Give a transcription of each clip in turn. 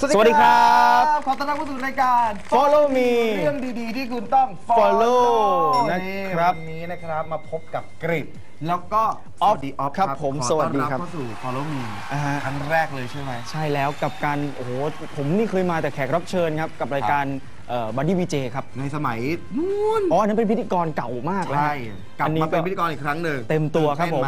สวัสดีครับ ขอต้อนรับเข้าสู่รายการ Follow me เรื่องดีๆ ที่คุณต้อง Follow นะครับวันนี้นะครับมาพบกับกริดแล้วก็ออฟสวัสดีออฟครับผมขอสวัสดีครับต้อนเข้าสู่ Follow me อ่าฮะครั้งแรกเลยใช่ไหมใช่แล้วกับการโอ้โหผมนี่เคยมาแต่แขกรับเชิญครับกับรายการบัดดี้วีเจครับ ในสมัยนู้นอ๋ออันนั้นเป็นพิธีกรเก่ามากแล้วใช่กลับอันนี้มาเป็นก็พิธีกรอีกครั้งหนึ่งเต็มตัวครับผม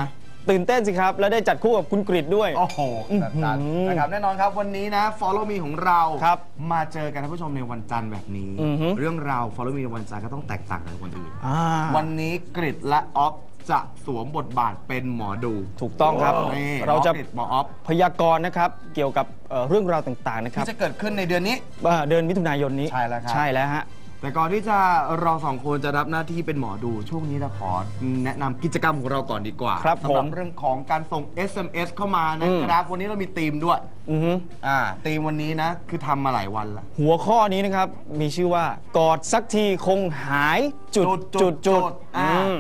ตื่นเต้นไหตื่นเต้นสิครับ แล้วได้จัดคู่กับคุณกริดด้วย โอ้โหแบบนั้นอื้อหือนะครับแน่นอนครับวันนี้นะ Follow me ของเรา ครับมาเจอกันท่านผู้ชมในวันจันทร์แบบนี้ อือหือเรื่องราว Follow me ในวันจันทร์ก็ต้องแตกต่างจากวันอื่น อ่าวันนี้กริดและออฟจะสวมบทบาทเป็นหมอดูถูกต้องครับ นี่เราจะหมอกฤษหมอออฟพยากรณ์นะครับ เกี่ยวกับเอ่อเรื่องราวต่างๆนะครับที่จะเกิดขึ้นในเดือนนี้ว่าเดือนมิถุนายนนี้ ใช่แล้วครับ ใช่แล้วฮะ แต่ก่อนที่จะเราสองคนจะรับหน้าที่เป็นหมอดูช่วงนี้เราขอแนะนำกิจกรรมของเราก่อนดีกว่าครับสำหรัผมเรื่องของการส่ง SMS เข้ามานะครับ วันนี้เรามีธีมด้วย อือฮึอ่าธีมวันนี้นะ คือทำมาหลายวันละ หัวข้อนี้นะครับ มีชื่อว่ากอดสักทีคงหายจุดจุดจุดอ่า อืม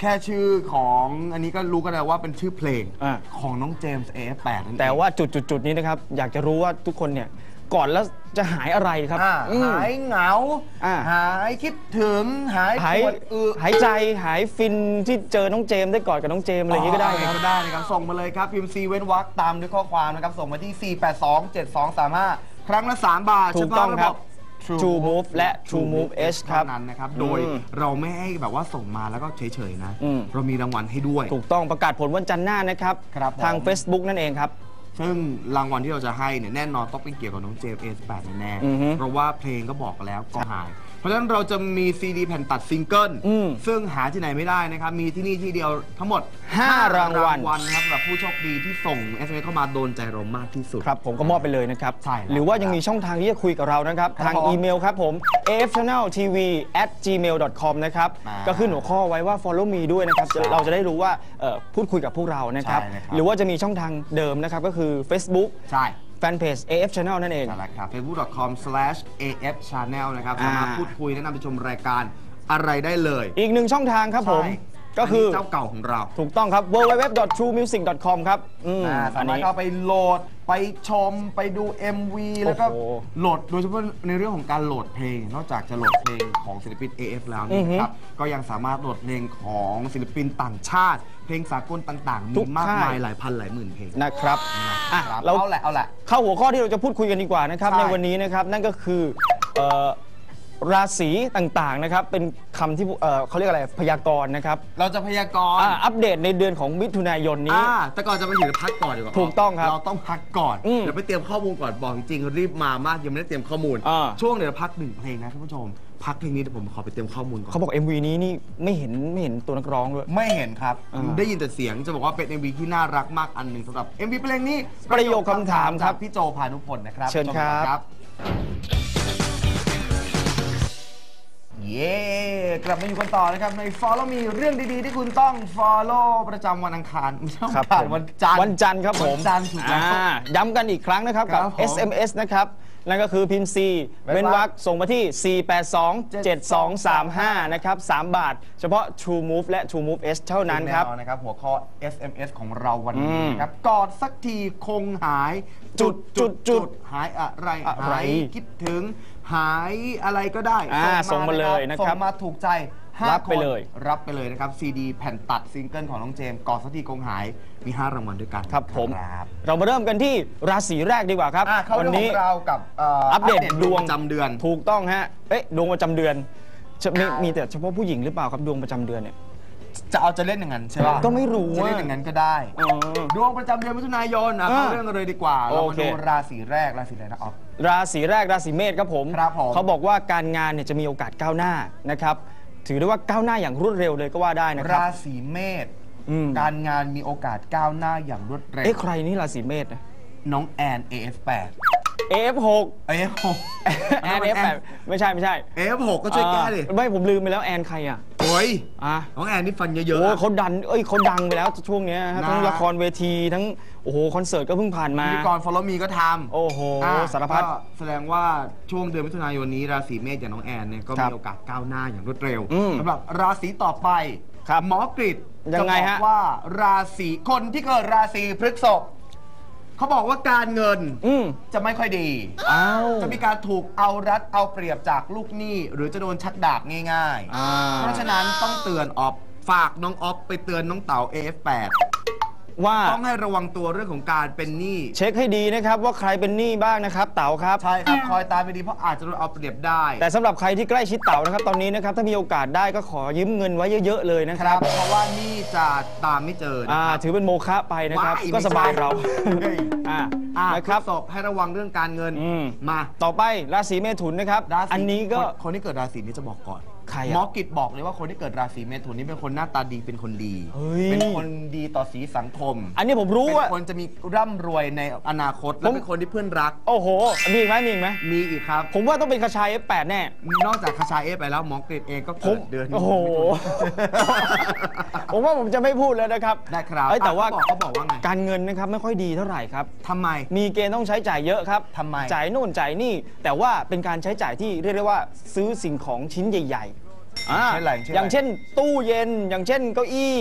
แค่ชื่อของอันนี้ก็รู้กันแล้วว่าเป็นชื่อเพลงอ่า ของน้องเจมส์ AF8 นั่นเองแต่ว่าจุดจุดจุดนี้นะครับ อยากจะรู้ว่าทุกคนเนี่ย ก่อนแล้วจะหายอะไรครับอ่าอืม หายเหงา อ่า หายคิดถึง หายหายปวดอึ หายใจหายฟินที่เจอน้องเจมส์ได้กอดกับน้องเจมส์อะไรอย่างนี้ก็ได้ครับ ก็ได้นะครับ ส่งมาเลยครับ พิมพ์ C เว้นวรรคตามด้วยข้อความนะครับ ส่งมาที่ 4827235 ครั้งละ 3 บาทถูกต้องครับเฉพาะะ True Move และ True Move H ครับเท่านั้นนะครับอืมโดยเราไม่ให้แบบว่าส่งมาแล้วก็เฉย ๆ นะ อืม เรามีรางวัลให้ด้วย ถูกต้องประกาศผลวันจันทร์หน้านะครับ ครับผม ทาง Facebook นั่นเองครับ ซึ่งรางวัลที่เราจะให้เนี่ยแน่นอนต้องเป็นเกี่ยวกับน้องเจมส์ A8 แน่อือฮึๆเพราะว่าเพลงก็บอกกันแล้วก็หายเพ ราะฉะนั้นเราจะมีซีดีแผ่นตัดซิงเกิลอืมซึ่งหาที่ไหนไม่ได้นะครับ มีที่นี่ที่เดียวทั้งหมดห้ารางวัลวันนะครับสำหรับผู้โชคดีที่ส่ง SMS เข้ามาโดนใจเรามากที่สุด ครับผมก็มอบไปเลยนะครับ ใช่แล้วหรือว่ายังมีช่องทางที่จะคุยกับเรานะครับ ครับทางผมอีเมลครับผม afchanneltv at gmail com นะครับ อ่าก็ขึ้นหัวข้อไว้ว่า follow me ด้วยนะครับจะเราจะได้รู้ว่าเอ่อพูดคุยกับพวกเรานะครับ ใช่เลยครับ หรือว่าจะมีช่องทางเดิมนะครับ ก็คือ Facebook ใช่แฟ นเพจ AF Channel นั่นเองนั่นแหละครับ facebook.com/afchannel นะครับอ่าสามารถพูดคุยแนะนำไปชมรายการอะไรได้เลย อีกหนึ่งช่องทางครับผม ใช่ ก็คือนนี้เจ้าเก่าของเรา ถูกต้องครับ www.truemusic.com ครับอืมอ่าอัสานมารถนี้เข้าไปโหลดไปชมไปดู MV แล้วก็โอ้โหโหลดโดยเฉพาะในเรื่องของการโหลดเพลง นอกจากจะโหลดเพลงของศิลปิน AF แล้วอืนี่อฮึนะครับ ก็ยังสามารถโหลดเพลงของศิลปินต่างชาติ เพลงสากลต่างๆ ทุมีกมากค่าย มายหลายพันหลายหมื่นเพลงนะครับอะครับเรา เอาแหละเอาแหละ เข้าหัวข้อที่เราจะพูดคุยกันดีกว่านะครับ ใช่ ในวันนี้นะครับ นั่นก็คือเอ่อ ราศีต่างๆนะครับเป็นคำที่เอ่อเขาเรียกอะไรพยากรณ์นะครับเราจะพยากรณ์อ่าอัปเดตในเดือนของมิถุนายนนี้ อ่าแต่ก่อนจะไปถึงพักก่อนดีกว่าถูกต้องครับเราต้องพักก่อนอืมเดี๋ยวไปเตรียมข้อมูลก่อนบอกจริงๆรีบมามากยังไม่ได้เตรียมข้อมูล อ่า ช่วงเดี๋ยวพักหนึ่งเพลงนะท่านผู้ชม พักเพลงนี้เดี๋ยวผมขอไปเตรียมข้อมูลก่อนเขาบอก MV นี้นี่ไม่เห็นไม่เห็นตัวนักร้องด้วย ไม่เห็นครับ อ่าได้ยินแต่เสียงจะบอกว่าเป็น MV ที่น่ารักมากอันหนึ่งสำหรับ MV เพลงนี้ประโยคคำถามครับจากพี่โจพานุพลนะครับเชิญครับ ชมกัน กลับมาอยู่กันต่อนะครับ ใน Follow Me เรื่องดีๆ ที่คุณต้อง Follow ประจำวันอังคารไม่ใช่วันครับอังคารผมวันจันทร์ วันจันทร์ครับผมวันจันทร์ถูกแล้วอ่าย้ำกันอีกครั้งนะครับกับ ครับผม SMS นะครับ นั่นก็คือพิมพ์ C เว้เว้นนวรวรรรคคส่งมาที่ 4827235 นะครับ 3 บาท เฉพาะ True Move และ True Move S เท่านั้นครับแน่นอนนะครับ หัวข้อ SMS ของเราวันนี้อืมนะครับ กอดสักทีคงหาย จุดจุดจุดหายอะไรอะไรหายคิดถึง หายอะไรก็ได้อ่าส่งมาเลยนะครับส่งมาถูกใจห้ารับไปคนเลย รับไปเลยนะครับซีดีแผ่นตัดซิงเกิลของน้องเจมส์กอดสักทีคงหายมี 5 รางวัลด้วยกันครับผม ครับเรามาเริ่มกันที่ราศีแรกดีกว่าครับอะเข้าวัเรื่องนี้ของเรากับเอัปเดตดวงประจำเดือน ถูกต้องฮะเอ๊ะดวงประจำเดือนจะมีมีแต่เฉพาะผู้หญิงหรือเปล่าครับดวงประจำเดือนเนี่ย จะเอาจะเล่นอย่างนั้นใช่ป่ะก็ไม่รู้จะเล่นอะอย่างนั้นก็ได้อ๋อดวงประจำเดือนมิถุนายนอะอ่าเข้าเรื่องกันเลยดีกว่า เราโอมาเค ดูราศีแรกราศีอะไรนะออฟ ราศีแรกราศีเมษครับผมครับผมเขาบอกว่าการงานเนี่ยจะมีโอกาสก้าวหน้านะครับถือได้ว่าก้าวหน้าอย่างรวดเร็วเลยก็ว่าได้นะครับ ราศีเมษอืมการงานมีโอกาสก้าวหน้าอย่างรวดเร็วเอ๊ะใครนี่ราศีเมษนะ น้องแอน AF8 F6 AF6 แอน F8 ไม่ใช่ไม่ใช่ AF6 ก็ช่วยแก้ดิอ่าไม่ผมลืมไปแล้วแอนใครอะโอ้ยอะน้องแอนนี่ฟันเยอะๆโอ้อะ เขาดัน เอ้ยเขาดังไปแล้วช่วงเนี้ยฮะนะ ทั้งละครเวทีทั้ง โอ้โหคอนเสิร์ตก็เพิ่งผ่านมา พิธีกร Follow Me ก็ทำโอ้โหอะสารพัด ก็แสดงว่าช่วงเดือนมิถุนายนนี้ราศีเมษอย่างน้องแอนเนี่ยก็ครัมีบโอกาสก้าวหน้าอย่างรวดเร็วอืมสำหรับราศีต่อไปครับหมอกริดยัจะงบไงอกฮะ ว่าราศีคนที่เกิดราศีพฤษภเขาบอกว่าการเงินอืมจะไม่ค่อยดี อ้าว จะมีการถูกเอารัดเอาเปรียบจากลูกหนี้ หรือจะโดนชักดาบง่ายอ่า ๆ เพราะฉะนั้นต้องเตือนออฟฝากน้องออฟไปเตือนน้องเต๋า AF8 ว่าต้องให้ระวังตัวเรื่องของการเป็นหนี้เช็คให้ดีนะครับว่าใครเป็นหนี้บ้างนะครับ เต๋าครับ ใช่ครับคอยตามไปดีเพราะอาจจะโดนเอาเปรียบได้ แต่สำหรับใครที่ใกล้ชิดเต๋านะครับ ตอนนี้นะครับถ้ามีโอกาสได้ก็ขอยืมเงินไว้เยอะ ๆ เลยนะคครัรับบ เพราะว่าหนี่จะตามไม่เจอนะอ่าครับ ถือเป็นโมฆะไปนะครับ ว้ายก็สบายเราไม่ใช่ อ่าอ่านะคครัรับ บศพให้ระวังเรื่องการเงินอืม มาต่อไปราศีเมถุนนะครับ ราศีอันนี้ก็คนคนที่เกิดราศีนี้จะบอกก่อน ใครหมออะกิจบอกเลยว่าคนที่เกิดราศีเมถุนนี่เป็นคนหน้าตาดีเป็นคนดี เฮ้ย เป็นคนดีต่อสีสังคมอันนี้ผมรู้เป็นว่าคนจะมีร่ำรวยในอนาคตและผม เป็นคนที่เพื่อนรัก โอ้โห มีอีกไหมมีอีกไหมมีอีกครับ ผมว่าต้องเป็นกระชาย F8 แน่ นอกจากคาชาเอฟไปแล้วหมอกฤษเองก็ผเกิมดเดือนโอ้โหผมว่าผมจะไม่พูดแล้วนะครับได้ครับเอ้ยแต่ว่าอะเขาบอกเขาบอกว่าไง การเงินนะครับไม่ค่อยดีเท่าไหร่ครับ ทำไม มีเกณฑ์ต้องใช้จ่ายเยอะครับทำไม จ่ายนู่นจ่ายนี่ แต่ว่าเป็นการใช้จ่ายที่เรียกได้ว่าซื้อสิ่งของชิ้นใหญ่ๆ อ่าใช่ไรใช่ไร อย่างเช่น ตู้เย็นอย่างเช่นเก้าอี้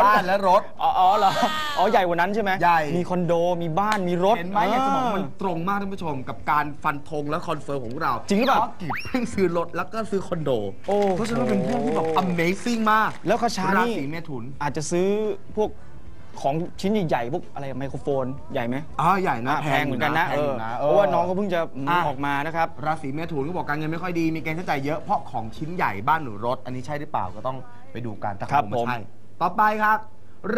บ้านและรถ อ๋ออ๋อเหรออ๋อใหญ่กว่านั้นใช่ไหมใหญ่ มีคอนโดมีบ้านมีรถ เห็นไหมอยากจะบอกว่ามันตรงมากท่านผู้ชม กับการฟันธงและคอนเฟิร์มของเราจริงหรือเปล่าพะกิจเพิ่งซื้อรถแล้วก็ซื้อคอนโดโอ้โห เพราะฉะนั้นเป็นเรื่องที่แบบ Amazing มากแล้วคาชารานี่ศีเมถุน อาจจะซื้อพวก ของชิ้นใหญ่ๆพวกอะไรไมโครโฟนใหญ่ไหมอ๋อใหญ่นะอ่าแพงเหมือนกันนะแพเองออยู่นะเพราะว่าน้องก็เพิ่งจะอะออกมานะครับ ราศีเมถุนก็บอกการเงินไม่ค่อยดี มีเกณฑ์ใช้จ่ายเยอะเพราะของชิ้นใหญ่บ้านหรือรถ อันนี้ใช่หรือเปล่าก็ต้องไปดูกันแต่ครับผมผมไม่ใช่ต่อไปครับ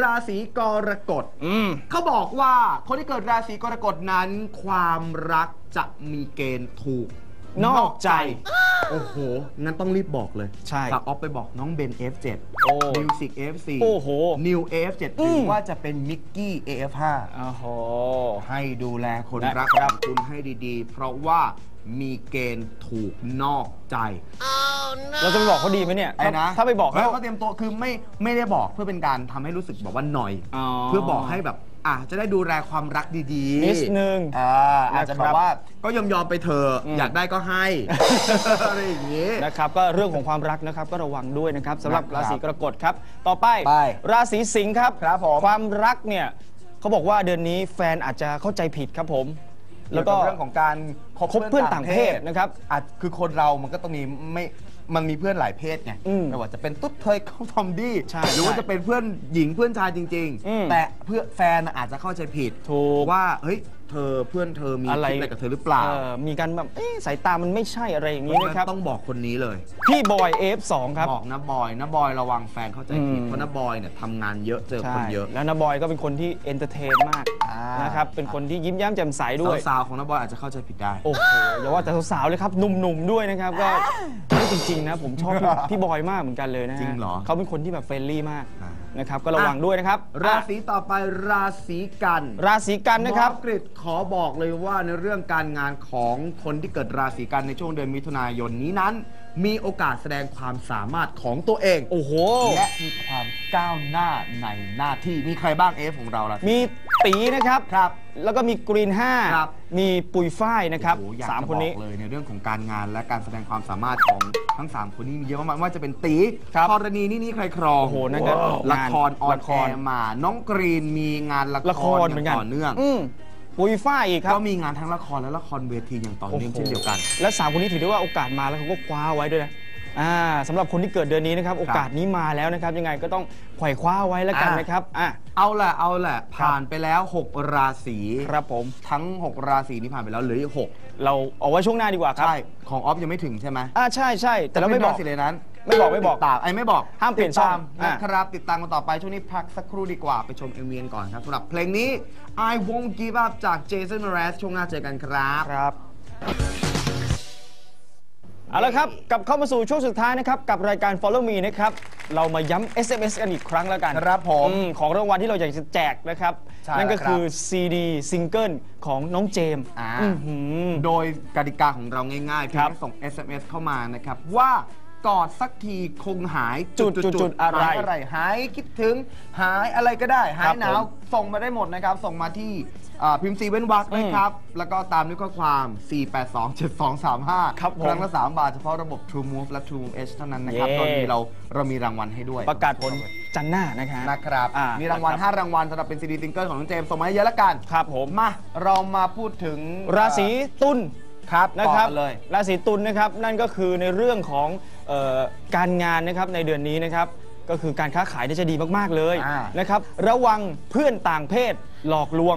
ราศีกรกฎ อืม เขาบอกว่าคนที่เกิดราศีกรกฎนั้น ความรักจะมีเกณฑ์ถูกนอกใจโอ้โหงั้นต้องรีบบอกเลยใช่ ฝากออฟไปบอกน้องเบน F7 โอ้ Music F4 โอ้โห New AF7 หอืรือมว่าจะเป็นมิกกี้ AF5 โอ้โห ให้ดูแลคนนะรักคขรัอบงคุณให้ดีๆ เพราะว่ามีเกณฑ์ถูกนอกใจ เราจะไปบอกเขาดีไหมเนี่ยไอ้นะถ้าไปบอกแล้วเขาก็เตรียมตัวคือไม่ไม่ได้บอกเพื่อเป็นการทำให้รู้สึกแบบว่าหน่อย อ๋อ เพื่อบอกให้แบบ อะจะได้ดูแลความรักดีๆนิดนึงอ่าอาจจะนะแบครับบว่าก็ยอมยอมๆไปเถอะอืมอยากได้ก็ให้อะไรอย่างงี้นะครับก็เรื่องของความรักนะครับก็ระวังด้วยนะครับสำหรับนะครับราศีกรกฎครับ ต่อไปไป ราศีสิงห์ครับครับผมความรักเนี่ยเขาบอกว่าเดือนนี้แฟนอาจจะเข้าใจผิดครับผมแล้วก็เกี่ยบเรื่องของการคบเพื่อนต่างเพศนะครับอาจคือคนเรามันก็ต้องมีไม่ มันมีเพื่อนหลายเพศไงอืมไม่ว่าจะเป็นตุ๊ดเทยเขาทอมดี้ใช่หรือว่าใช่จะเป็นเพื่อนหญิงเพื่อนชายจริงอืมๆแต่เพื่อนแฟนอาจจะเข้าใจผิดถูกว่าเฮ้ย เธอเพื่อนเธอมีอะไรคิดอะไรกับเธอหรือเปล่าเออมีการแบบเอ๊ะสายตามันไม่ใช่อะไรอย่างนี้นะครับ ต้องบอกคนนี้เลย พี่บอย F2 ครับ บอกนะบอยนะบอยระวังแฟนเข้าใจผิดอืมเพราะนะบอยเนี่ยทำงานเยอะเจอคนเยอะ แล้วนะบอยก็เป็นคนที่เอนเตอร์เทนมากอ่านนะครับ เป็นคนที่ยิ้มแย้มแจ่มใสด้วย สาวๆของนะบอยอาจจะเข้าใจผิดได้ โอ้โห อย่าว่าแต่สาวๆเลยครับ หนุ่มๆด้วยนะครับ ก็ไม่จริงๆนะผมชอบพี่พี่บอยมากเหมือนกันเลยนะฮะจริงเหรอเขาเป็นคนที่แบบเฟรนลี่มากอ่า นะครับก็ระวังด้วยนะครับราศีต่อไปราศีกันราศีกันนะครับหมอกฤษขอบอกเลยว่าในเรื่องการงานของคนที่เกิดราศีกันในช่วงเดือนมิถุนายนนี้นั้น มีโอกาสแสดงความสามารถของตัวเอง โอ้โห และมีความก้าวหน้าในหน้าที่มีใครบ้างเอฟของเราล่ะ มีตีนะครับครับ แล้วก็มีกรีนครับ5มีปุยฝ้ายนะครับโอ้โหอยากสามจะคนบอนี้กเลยในเรื่องของการงานและการแสดงความสามารถของทั้ง 3 คนนี้มีเยอะมากๆไม่ว่าจะเป็นตีครับธรณีนี่นี่ใครครองโอ้โหนั่นก็ละครออนละคแอรร์มา น้องกรีนมีงานละละคครรอเหมือนย่ากังนต่อเนื่อง อืม ปุยฝ้ายอีกครับ ก็มีงานทั้งละครและละครเวทีอย่างต่อเนื่องเช่นเดียวกัน และสามคนนี้ถือได้ว่าโอกาสมาแล้วเขาก็คว้าไว้ด้วยนะอ่าสำหรับคนที่เกิดเดือนนี้นะครับ โอกาสนี้มาแล้วนะครับ ยังไงก็ต้องไขว่คว้าไว้แล้วกันอะ นะครับอะ เอาแหละเอาแหละผ่านไปแล้ว 6 ราศีครับผม ทั้ง 6 ราศีนี้ผ่านไปแล้วเหลืออีกหกเราเอาไว้ช่วงหน้าดีกว่าครับ ใช่ของออฟยังไม่ถึงใช่ไหมอ่าใช่ใช่แต่เราไม่บอก ราศีเลยนั้น ไม่บอกไม่บอก ติดตามไอ้ไม่บอกห้ามเปลี่ยนติดตามช่องอะ นะครับติดตามกันต่อไปช่วงนี้พักสักครู่ดีกว่าไปชม MV กันก่อนครับสำหรับเพลงนี้ I Won't Give Up จาก Jason Mraz ช่วงหน้าเจอกันครับ ครับ เอาละครับ กลับเข้ามาสู่ช่วงสุดท้ายนะครับ กับรายการ Follow Me นะครับ เรามาย้ำ SMS กันอีกครั้งแล้วกันครับผมอืของรางวัลที่เราอยากจะแจกนะครับ ใช่นั่นก็แล้วครับ คือ CD ซิงเกิลของน้องเจมส์อ่า อื้อหือ โดยกติกาของเราง่ายๆเพียครังบแค่ส่ง SMS เข้ามานะครับ ว่า กอดสักทีคงหายจุดจุดๆๆอะไร หายอะไรหายคิดถึงหายอะไรก็ได้ หาครัยบหนาว ผมส่งมาได้หมดนะครับ ส่งมาที่อ่าพิมพ์ซีเว้นวรรคนะครับ แล้วก็ตามด้วยข้อความ 4827235 ครับผมครั้งละ 3 บาทเฉพาะระบบ True Move และ True Move H เท่านั้นนะครับเย้ ตอนนี้เราเรามีรางวัลให้ด้วย ประกาศผลจันทร์หน้านะคะ นะครับ อ่ามีมีรางวัล5รางวัลสำหรับเป็นซีดีซิงเกิลของน้องเจมส์ส่งมาให้เยอะแล้วกันครับผม มา เรามาพูดถึงราศีตุลครับนะครับต่อกัเลย ราศีตุลนะครับนั่นก็คือในเรื่องของเออ การงานนะครับในเดือนนี้นะครับก็คือการค้าขายเนี่ยจะดีมากๆเลยอ่า นะครับระวังเพื่อนต่างเพศหลอกลวง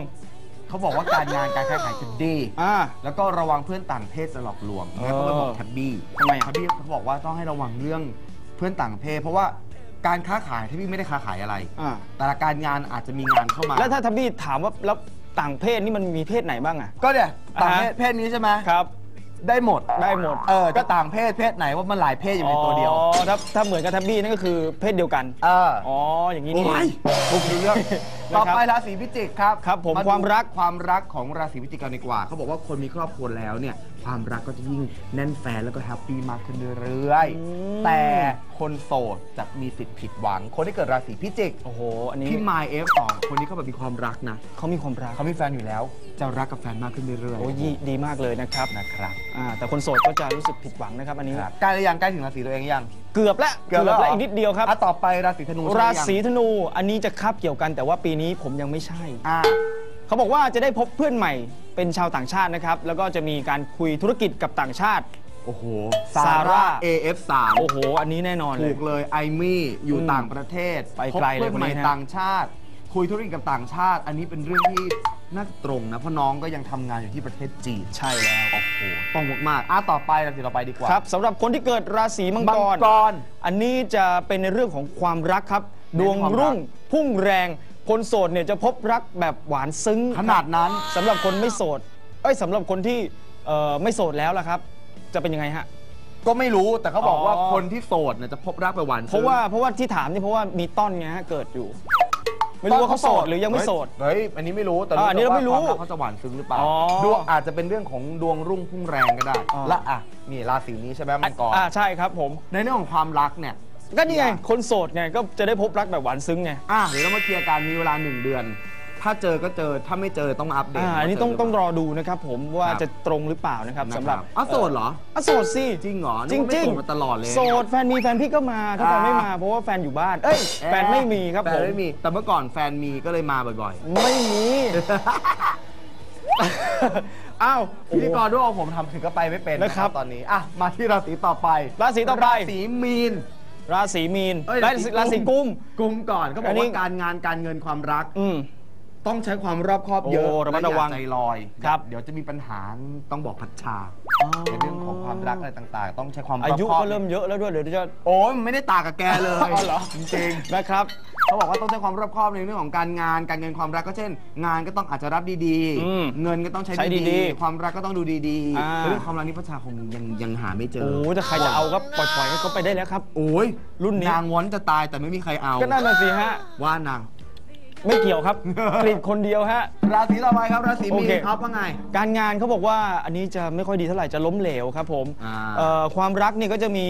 เขาบอกว่าการงานการค้าขายจะดี อ่า แล้วก็ระวังเพื่อนต่างเพศจะหลอกลวงเออแล้วก็ไปบอกแท็บบี้ทำไมอะ แท็บบี้เขาบอกว่าต้องให้ระวังเรื่องเพื่อนต่างเพศ เพราะว่าการค้าขายแท็บบี้ไม่ได้ค้าขายอะไร อ่าแต่ละการงานอาจจะมีงานเข้ามาแล้วถ้าทับบี้ถามว่าแล้วต่างเพศนี่มันมีเพศไหนบ้างอะ ก็เนี่ยต่างเพศอ่าฮะเพศนี้ใช่ไหมครับ ได้หมด ได้หมด เออจะต่างเพศเพศไหนว่ามันหลายเพศอยู่ในตัวเดียว อ๋อ ถ้าถ้าเหมือนกับทับบี้นั่นก็คือเพศเดียวกัน เออ อ๋อ อย่างนี้นี่ โอ้ยบุกดูเรื่องนะครับต่อไปราศีพิจิกครับ ครับผมดูความรัก ความรักของราศีพิจิกกันดีกว่า เขาบอกว่าคนมีครอบครัวแล้วเนี่ย ความรักก็จะยิ่งแน่นแฟนแล้วก็แฮปปี้มากขึ้นเรื่อยอืมๆแต่คนโสดจะมีสิทธิ์ผิดหวัง คนที่เกิดราศีพิจิกโอ้โห อันนี้พี่มายเอฟสองคนนี้เขาแบบมีความรักนะเขามีความรักเขามีแฟนอยู่แล้ว จะรักกับแฟนมากขึ้นเรื่อยโอ้ยดีมากเลยนะครับนะครับอ่าแต่คนโสดก็จะรู้สึกผิดหวังนะครับอันนี้ครับใกล้หรือยังใกล้ถึงราศีตัวเองหรือยังเกือบแล้วแล้วแล้วอีกนิดเดียวครับอะต่อไปราศีธนูใช่ไหมรายังศีธนูอันนี้จะคาบเกี่ยวกันแต่ว่าปีนี้ผมยังไม่ใช่อ่า เขาบอกว่าจะได้พบเพื่อนใหม่เป็นชาวต่างชาตินะครับ แล้วก็จะมีการคุยธุรกิจกับต่างชาติ โอ้โห ซาซาร่าร่า AF3 โอ้โห อันนี้แน่นอนเลถูย กเลยไอมี่อยู่อืมต่างประเทศไปไกลเลยพบเพื่อนคนใหนี้ม่นะต่างชาติ คุยธุรกิจกับต่างชาติ อันนี้เป็นเรื่องที่น่าตรงนะเพราะน้องก็ยังทำงานอยู่ที่ประเทศจีนใช่แล้ว โอ้โหต้องมากๆอะต่อไปราศีต่อไปดีกว่าครับสำหรับคนที่เกิดราศีมังมังกร กร อันนี้จะเป็นในเรื่องของความรักครับ ดวงความรักรุ่งพุ่งแรง คนโสดเนี่ยจะพบรักแบบหวานซึ้งขนาดนั้นสำหรับคนไม่โสด เอ้ยสำหรับคนที่เอ่อไม่โสดแล้วล่ะครับ จะเป็นยังไงฮะ ก็ไม่รู้แต่เขาบอกว่าอ๋อ คนที่โสดเนี่ยจะพบรักไปหวานเพราะว่าเพราะว่าที่ถามนี่เพราะว่ามีต้นไงฮะเกิดอยู่ ไม่รู้ว่าเขาโสดหรือยังไม่โสด เฮ้ยอันนี้ไม่รู้แต่อ่าอันนี้เราไม่รู้ว่ควรักเขาจะหวานซึ้งหรือเปล่าอ๋อดวงอาจจะเป็นเรื่องของดวงรุ่งพุ่งแรงก็ได้ อ๋อ และอะนี่ราศีนี้ใช่ไหมมังกรอ่าใช่ครับผม ในเรื่องของความรักเนี่ย ก็นี่ไง คนโสดไงก็จะได้พบรักแบบหวานซึ้งไงอะเดี๋ยวเรามาเคลียร์กันมีเวลาหนึ่งเดือน ถ้าเจอก็เจอถ้าไม่เจอต้องมาอัปเดตอ่าว่าอันนี้ต้องเจต้องหรเปอล่าดูนะครับผมว่าครับ จะตรงหรือเปล่านะครับนะครับสำหรับอะโสดเหรอ อะโสดสิจริงเหรอจริงนึกว่าไม่จริงโสดมาตลอดเลย โสดแฟนมีแฟนพี่ก็มาถ้าแฟนอ่าไม่มาเพราะว่าแฟนอยู่บ้านเอ้ยแฟนไม่มีครับแฟผนมไม่มี แต่เมื่อก่อนแฟนมีก็เลยมาบ่อยไม่มีอ้าวๆโอ้พิธีกรด้วยผมทำถึงก็ไปไม่เป็นนะครับตอนนี้อะมาที่ราศีต่อไป ราศีต่อไป ราศีมีน ราศีมีนเอ้ยราศีราศีกุมกุมก่อนเขาบอัอกนนี้ ว่าการงานการเงินความรัก อืม ต้องใช้ความรอบคอบเยอะโอ้ระมัดระวังและอย่าใจลอยครับ เดี๋ยวจะมีปัญหาต้องบอกพัชชาในเรื่องของความรักอะไรต่างๆ ต้องใช้ความรอาอบยุคอบก็เริ่มเยอะแล้วด้วยเดี๋ยวจะ โอ้ยมันไม่ได้ต่างกับแกเลยอ๋อเหรอ จริง นะครับๆ เขาบอกว่าต้องใช้ความรอบคอบในเรื่องของการงาน การเงินความรักก็เช่น งานก็ต้องอาจจะรับดีอืมเงินก็ต้องใช้ใช้ดีดีๆๆความรักก็ต้องดูดีอ่า ๆเรื่องความรักนี่พัชชาคงยังยังหาไม่เจอโอ้แต่ใครจะเอาก็ปล่อยๆให้เขาไปได้แล้วครับ โอ้ยรุ่นนี้ นางว้อนจะตายแต่ไม่มีใครเอาก็นั่นน่ะสิฮะ ว่านาง ไม่เกี่ยวครับ กรีดคนเดียวฮะ ราศีต่อไปครับราศีมีโอนเค ครับว่าไง การงานเขาบอกว่าอันนี้จะไม่ค่อยดีเท่าไหร่จะล้มเหลวครับผมอ่า เอ่อความรักเนี่ยก็จะมี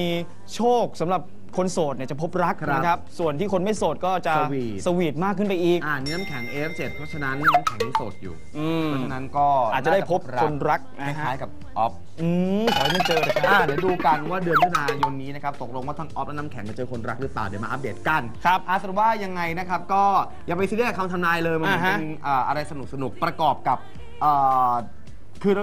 โชคสำหรับ คนโสดเนี่ยจะพบรักครับนะครับ ส่วนที่คนไม่โสดก็จะสวีท สวีทมากขึ้นไปอีก อ่านี่น้ำแข็ง F7 เพราะฉะนั้นน้ำแข็งนี่โสดอยู่ อืม เพราะฉะนั้นก็อาจจะได้พบคนรักคนะฮะ ล้ายๆกับออฟอืมขอให้ไม่เจอเลยคอ่ารับ เดี๋ยวดูกันว่าเดือนมิถุนายนนี้นะครับตกลงว่าทั้งออฟและน้ำแข็งจะเจอคนรักหรือเปล่าเดี๋ยวมาอัปเดตกันครับอาสรุปว่ายังไงนะครับก็อย่าไปซีเรียสกับคำทำนายเลยมันอ่าฮะ เป็นอ่าอะไรสนุกสนุกๆประกอบกับอ่าคือ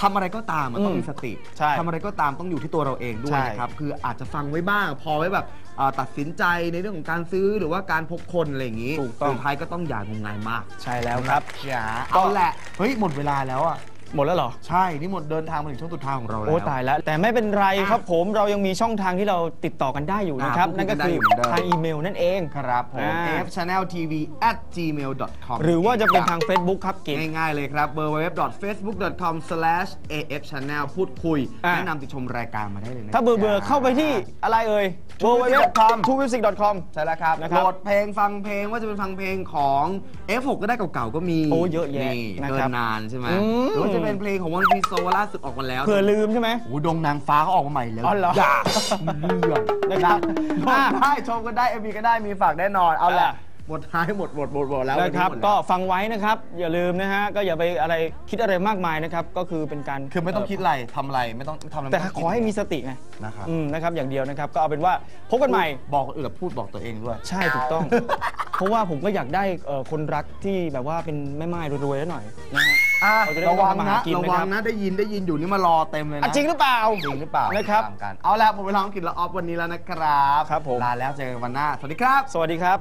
ทำอะไรก็ตามมันต้องมีสติใช่ทำอะไรก็ตามต้องอยู่ที่ตัวเราเองด้วยใช่ นะครับ คืออาจจะฟังไว้บ้าง พอไว้แบบอ่าตัดสินใจในเรื่องของการซื้อหรือว่าการพบคนอะไรอย่างนี้ถูกต้อง สุดท้ายก็ต้องอย่างมงายมากใช่แล้วครับ จ๋าเอาแหละ เฮ้ย หมดเวลาแล้วอะ หมดแล้วเหรอ ใช่นี่หมดเดินทางมาถึงช่วงสุดท้ายของเราแล้ว โอ้ตายแล้ว แต่ไม่เป็นไรครับอะผมเรายังมีช่องทางที่เราติดต่อกันได้อยู่นะครับ อะนั่นก็พูดกันได้คืออยู่เหมือนเดิม ทางอีเมลนั่นเอง ครับผม อ่า f channel tv at gmail com หรือว่าจะเป็นทาง Facebook ครับกิจ ง่ายๆเลยครับ www.facebook.com/afchannel พูดคุย อะ แนะนำติดชมรายการมาได้เลยนะถ้าเบื่อเบื่อๆเข้าไปที่อะไรเอ่ย TwoMusic.com www.twomusic.com ใช่แล้วครับนะครับโหลดเพลงฟังเพลงว่าจะเป็นฟังเพลงของ F6 ก็ได้เก่าๆก็มีโอ้เยอะแยะนี่นะเกิครับนนานใช่ไหมอืม หรือว่าจะเป็นเพลงของวันพีโซล่าสุดออกมาแล้วเผื่อลืมใช่ไหมโอ้โหดงนางฟ้าเขาออกมาใหม่แล้วอ๋อเหรอ อย่าเรื่องนะครับชมได้ชมก็ได้เอ็มบีก็ได้มีฝากแน่นอนเอาแหละอะหมดท้ายหมดหมดหมดหมดแล้วนะครับวันนี้หมดแล้วก็ฟังไว้นะครับ อย่าลืมนะฮะ ก็อย่าไปอะไรคิดอะไรมากมายนะครับ ก็คือเป็นการคือไม่ต้องคิดอะไรทำอะไรไม่ต้องทำอะไรแต่ไม่งขอให้มีสติไงนะครับอืมนะครับอย่างเดียวนะครับ ก็เอาเป็นว่าพบกันใหม่บอกคนอื่นแล้วพูดบอกตัวเองด้วย ใช่ถูกต้อง เพราะว่าผมก็อยากได้เอ่อคนรักที่แบบว่าเป็นแม่ไม้รวยๆแล้วหน่อยนะฮะ อะเราจะได้ระวังไม่ต้องนะทำมาหากินระนะครับวังนะได้ยินได้ยินอยู่นี่มารอเต็มเลยอะนะจริงหรือเปล่า จริงหรือเปล่านะครับ ตามกันเอาละผมไปลองกินละออฟวันนี้แล้วนะครับครับผม ลาแล้วเจอกันวันหน้าสวัสดีครับ สวัสดีครับ